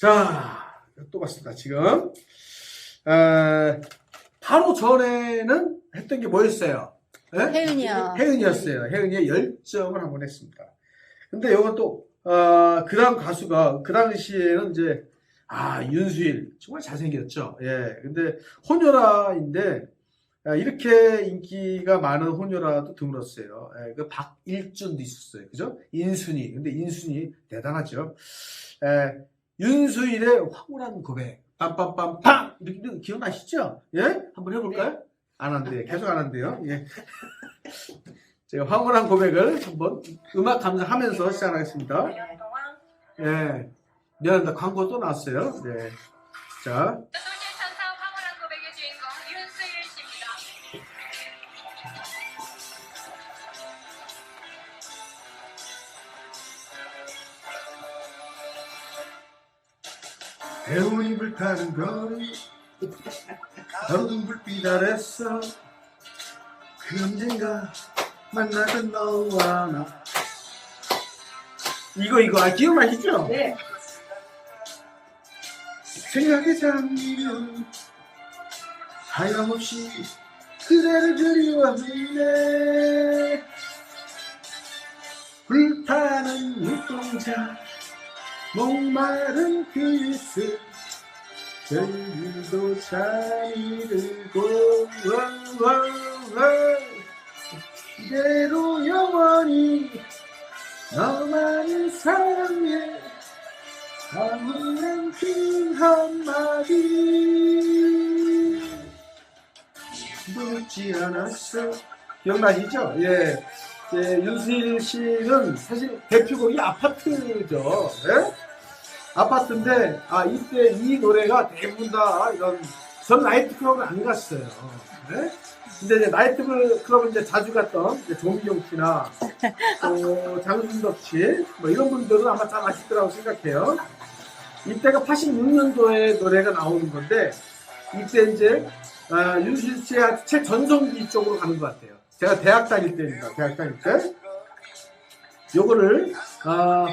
자, 또 봤습니다. 지금 에, 바로 전에는 했던 게 뭐였어요? 예? 혜은이요. 혜은이었어요. 혜은이의 열정을 한번 했습니다. 근데 이건 또, 어, 그 다음 가수가, 그 당시에는 이제, 아, 윤수일. 정말 잘생겼죠. 예. 근데 혼혈아인데, 아, 이렇게 인기가 많은 혼혈아도 드물었어요. 예, 그 박일준도 있었어요. 그죠? 인순이. 근데 인순이 대단하죠. 예, 윤수일의 황홀한 고백. 빰빰빰빰! 이렇게 기억나시죠? 예? 한번 해볼까요? 안 한대요. 계속 안 한대요. 예. 제가 황홀한 고백을 한번 음악 감상하면서 시작하겠습니다. 예. 미안합니다. 광고 또 나왔어요. 네. 자. 배운이 불타는 거리 어두운 불빛 아래서 그 언젠가 만나던 너와 나 이거 이거 아 기억나시죠? 네. 생각에 잠기면 하염없이 그대를 그리워하네 불타는 눈동자 목마른 그 별일도 잠이 들고 이대로 영원히 너만을 사랑해 아무런 그 한마디 묻지 않았어 기억나시죠? 예. 예, 윤수일 씨는 사실 대표곡이 아파트죠. 예? 아파트인데, 아, 이때 이 노래가 대부분 다 이런, 전 나이트 클럽을 안 갔어요. 예? 근데 이제 나이트 클럽은 이제 자주 갔던 조미경 씨나 또 장순덕 씨, 뭐 이런 분들은 아마 잘 아실 거라고 생각해요. 이때가 86년도에 노래가 나오는 건데, 이때 이제, 아, 윤수일 씨의 최전성기 쪽으로 가는 것 같아요. 제가 대학 다닐 때입니다. 대학 다닐 때. 요거를, 아,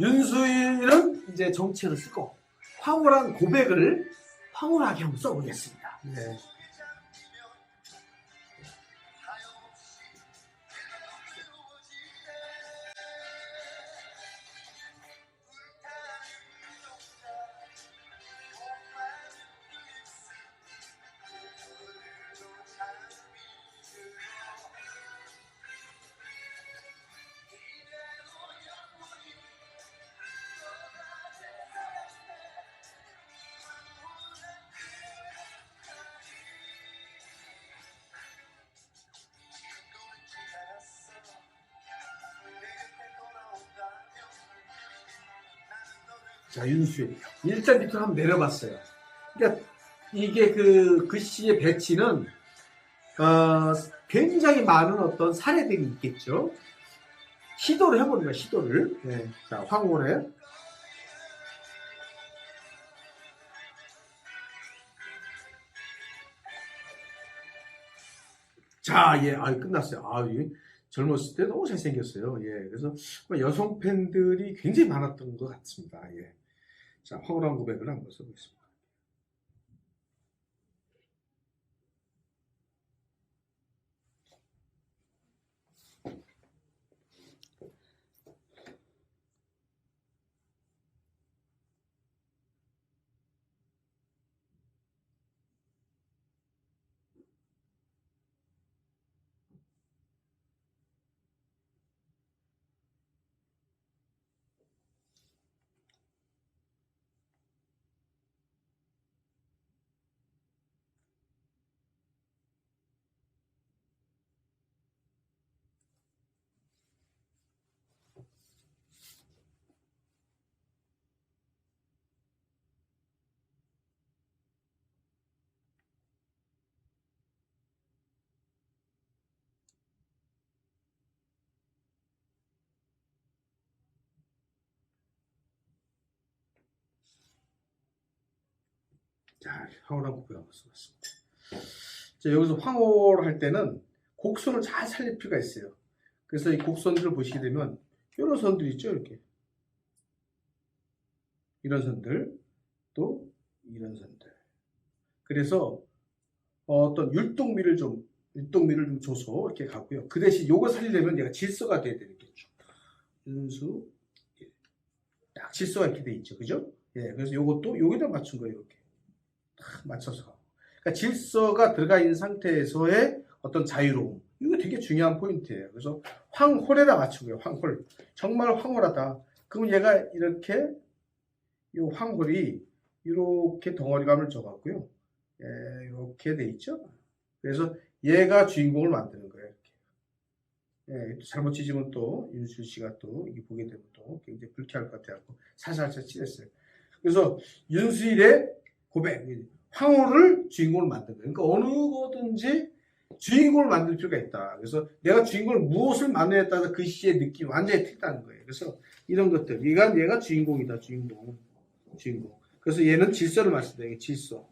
윤수일은 이제 정체를 쓰고, 황홀한 고백을 황홀하게 한번 써보겠습니다. 네. 자, 윤수일. 일단 밑으로 한번 내려봤어요. 그러니까 이게 그 글씨의 배치는 어, 굉장히 많은 어떤 사례들이 있겠죠. 시도를 해보는 거야, 시도를. 네. 자, 황홀해. 자, 예, 아, 끝났어요. 아, 이 젊었을 때 너무 잘생겼어요. 예, 그래서 여성 팬들이 굉장히 많았던 것 같습니다. 예. 자, 황홀한 고백을 한번 써보겠습니다. 자, 황홀한 한번 써봤습니다. 자, 여기서 황홀할 때는 곡선을 잘 살릴 필요가 있어요. 그래서 이 곡선들을 보시게 되면 이런 선들 있죠, 이렇게. 이런 선들, 또 이런 선들. 그래서 어떤 율동미를 좀 율동미를 좀 줘서 이렇게 가고요. 그 대신 요거 살리려면 얘가 질서가 돼야 되겠죠. 윤수 예. 딱 질서가 이렇게 돼 있죠, 그죠? 예, 그래서 요것도 여기다 맞춘 거예요, 이렇게 딱 맞춰서. 그러니까 질서가 들어가 있는 상태에서의 어떤 자유로움. 이거 되게 중요한 포인트예요. 그래서 황홀에다 거예요, 황홀. 정말 황홀하다. 그럼 얘가 이렇게 이 황홀이 이렇게 덩어리감을 줘갖고요. 예, 이렇게 돼 있죠. 그래서 얘가 주인공을 만드는 거예요. 이렇게. 예, 잘못 찢으면 또 윤수 씨가 또 이게 보게 되면 또 굉장히 불쾌할 것 같아서 살살살 찢었어요. 그래서 윤수일의 고백, 황홀을 주인공을 만든 거예요. 그러니까 어느 거든지 주인공을 만들 필요가 있다. 그래서 내가 주인공을 무엇을 만드냐에 따라서 그 시의 느낌이 완전히 틀리다는 거예요. 그래서 이런 것들, 얘가 얘가 주인공이다, 주인공, 주인공. 그래서 얘는 질서를 말씀드려요. 이게 질서.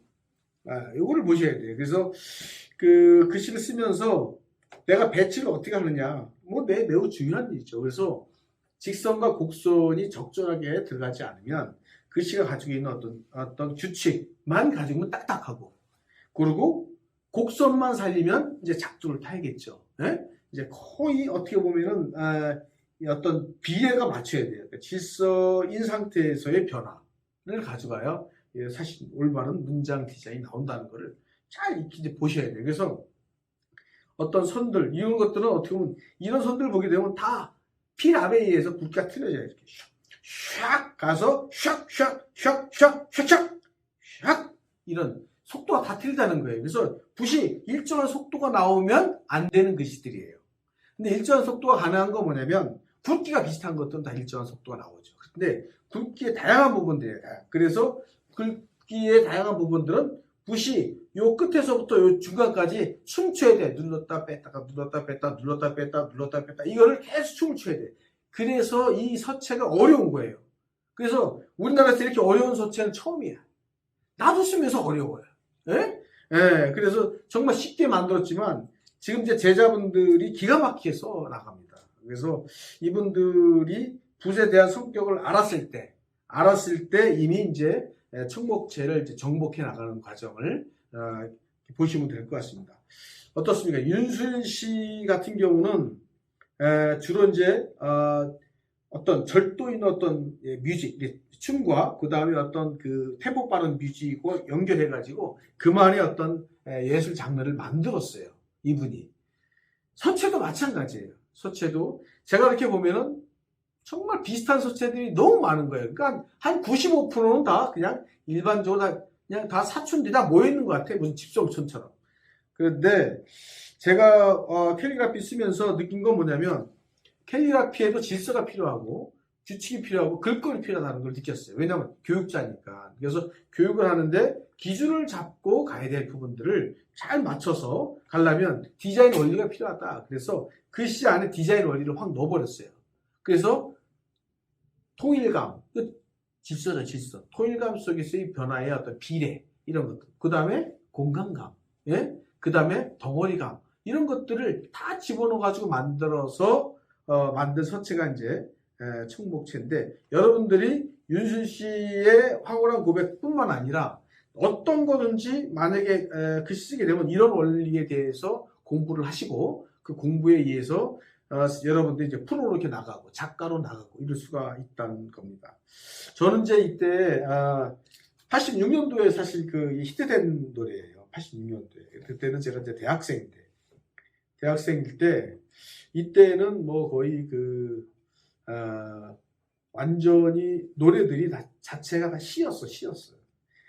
아, 요거를 보셔야 돼요. 그래서 그 글씨를 쓰면서 내가 배치를 어떻게 하느냐, 뭐 매, 매우 중요한 일이죠. 그래서 직선과 곡선이 적절하게 들어가지 않으면 글씨가 가지고 있는 어떤 어떤 규칙만 가지고는 딱딱하고, 그리고 곡선만 살리면 이제 작두를 타야겠죠. 예? 이제 거의 어떻게 보면은 아, 이 어떤 비례가 맞춰야 돼요. 그러니까 질서인 상태에서의 변화를 가져가야 예, 사실 올바른 문장 디자인이 나온다는 것을 잘 이제 보셔야 돼요. 그래서 어떤 선들 이런 것들은 어떻게 보면 이런 선들 보게 되면 다 필 압에 의해서 굵기가 틀어져요. 이렇게 샥 가서 샥샥샥샥샥샥 샥 이런 속도가 다 틀리다는 거예요. 그래서 붓이 일정한 속도가 나오면 안 되는 글씨들이에요. 근데 일정한 속도가 가능한 건 뭐냐면 굵기가 비슷한 것들은 다 일정한 속도가 나오죠. 근데 굵기의 다양한 부분들이에요. 그래서 굵기의 다양한 부분들은 붓이 요 끝에서부터 요 중간까지 춤춰야 돼. 눌렀다 뺐다가 눌렀다 뺐다 눌렀다 뺐다 눌렀다 뺐다 이거를 계속 춤을 춰야 돼. 그래서 이 서체가 어려운 거예요. 그래서 우리나라에서 이렇게 어려운 서체는 처음이야. 나도 쓰면서 어려워요. 예? 예, 그래서 정말 쉽게 만들었지만 지금 이제 제자분들이 기가 막히게 써 나갑니다. 그래서 이분들이 붓에 대한 성격을 알았을 때, 알았을 때 이미 이제 청목체를 이제 정복해 나가는 과정을 어, 보시면 될 것 같습니다. 어떻습니까? 윤수일 씨 같은 경우는 에, 주로 이제 어, 어떤 절도 있는 어떤 예, 뮤직, 예, 춤과 그 다음에 어떤 그 템포 빠른 뮤직과 연결해가지고 그만의 어떤 에, 예술 장르를 만들었어요. 이분이. 서체도 마찬가지예요. 서체도 제가 이렇게 보면은 정말 비슷한 서체들이 너무 많은 거예요. 그러니까 한 95%는 다 그냥 일반적으로 다 그냥 다 사춘들이 다 모여있는 것 같아요. 무슨 집성촌처럼. 그런데 제가 어, 캘리그라피 쓰면서 느낀 건 뭐냐면 캘리그라피에도 질서가 필요하고 규칙이 필요하고 글꼴이 필요하다는 걸 느꼈어요. 왜냐하면 교육자니까. 그래서 교육을 하는데 기준을 잡고 가야 될 부분들을 잘 맞춰서 가려면 디자인 원리가 필요하다. 그래서 글씨 안에 디자인 원리를 확 넣어버렸어요. 그래서 통일감, 그 질서죠, 질서. 통일감 속에서의 변화의 어떤 비례, 이런 것들. 그 다음에 공간감, 예? 그 다음에 덩어리감, 이런 것들을 다 집어넣어 가지고 만들어서, 어, 만든 서체가 이제, 에, 청목체인데, 여러분들이 윤순 씨의 황홀한 고백뿐만 아니라, 어떤 거든지 만약에 에, 글씨 쓰게 되면 이런 원리에 대해서 공부를 하시고, 그 공부에 의해서 어, 여러분들이 이제 프로로 이렇게 나가고 작가로 나가고 이럴 수가 있다는 겁니다. 저는 이제 이때 아, 86년도에 사실 그 히트된 노래예요. 86년도에 그때는 제가 이제 대학생 때 대학생일 때 이때는 뭐 거의 그 아, 완전히 노래들이 다 자체가 다 시였어 시였어요.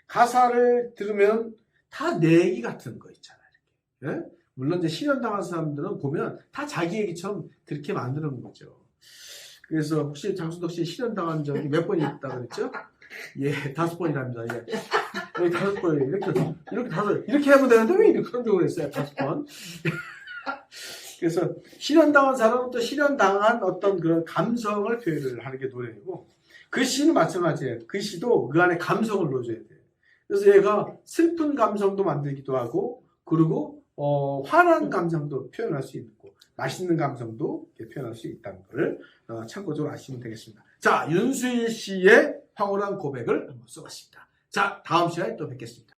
가사를 들으면 다 내 얘기 같은 거. 이렇게. 예? 물론 이제 실현당한 사람들은 보면 다 자기 얘기처럼 그렇게 만드는 거죠. 그래서 혹시 장순덕 씨 실현당한 적이 몇 번 있다 그랬죠? 예, 다섯 번이랍니다. 예. 여기 다섯 번 이렇게 이렇게 다섯 이렇게 하면 되는데 왜 이렇게 운동을 했어요? 다섯 번? 그래서 실현당한 사람은 또 실현당한 어떤 그런 감성을 표현을 하는 게 노래고 그 시는 마찬가지예요. 그 시도 그 안에 감성을 넣어줘야 돼요. 그래서 얘가 슬픈 감성도 만들기도 하고 그리고 어, 화난 감성도 표현할 수 있고 맛있는 감성도 표현할 수 있다는 것을 어, 참고적으로 아시면 되겠습니다. 자, 윤수일 씨의 황홀한 고백을 한번 써봤습니다. 자, 다음 시간에 또 뵙겠습니다.